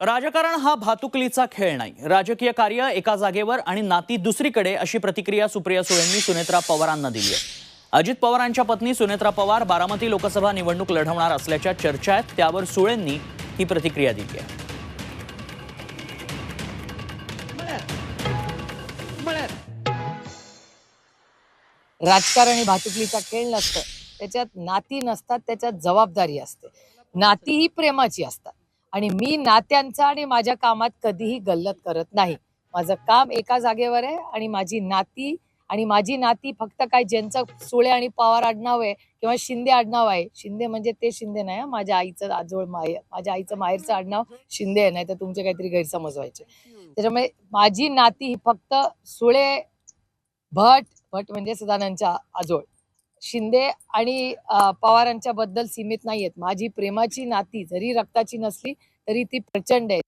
राजकारण हा भातुकलीचा खेळ नाही. राजकीय कार्य एका जागेवर आणि नाती दुसरीकडे अशी प्रतिक्रिया सुप्रिया सुळेंनी सुनेत्रा पवारांना दिली आहे. अजित पवारांच्या पत्नी सुनेत्रा पवार बारामती लोकसभा निवडणूक लढवणार असल्याच्या चर्चा आहेत त्यावर सुळेंनी ही प्रतिक्रिया दिली आहे. राजकारण ही भातुकलीचा खेळ नसतं. त्याच्यात नाती नसतात त्याच्यात जबाबदारी असते. नाती ही प्रेमाची असतात. आणि मी नात्यांचा आणि माझ्या कामात कधीही गल्लत करत नाही. माझं काम एका जागेवर आहे आणि माझी नाती आणि माझी नाती फक्त काय ज्यांचं सुळे आणि पवार आडनाव आहे किंवा शिंदे आडनाव आहे. शिंदे म्हणजे ते शिंदे नाही माझ्या आईचं आजोळ माय माझ्या आईचं माहेरचं आडनाव शिंदे आहे. नाही तर तुमचे काहीतरी गैरसमज व्हायचे त्याच्यामुळे माझी नाती ही फक्त सुळे भट भट म्हणजे सदानंदच्या आजोळ. शिंदे आणि पवारांच्या बद्दल सीमित नाहीयेत. माझी प्रेमाची नाती जरी रक्ताची नसली तरी ती प्रचंड आहे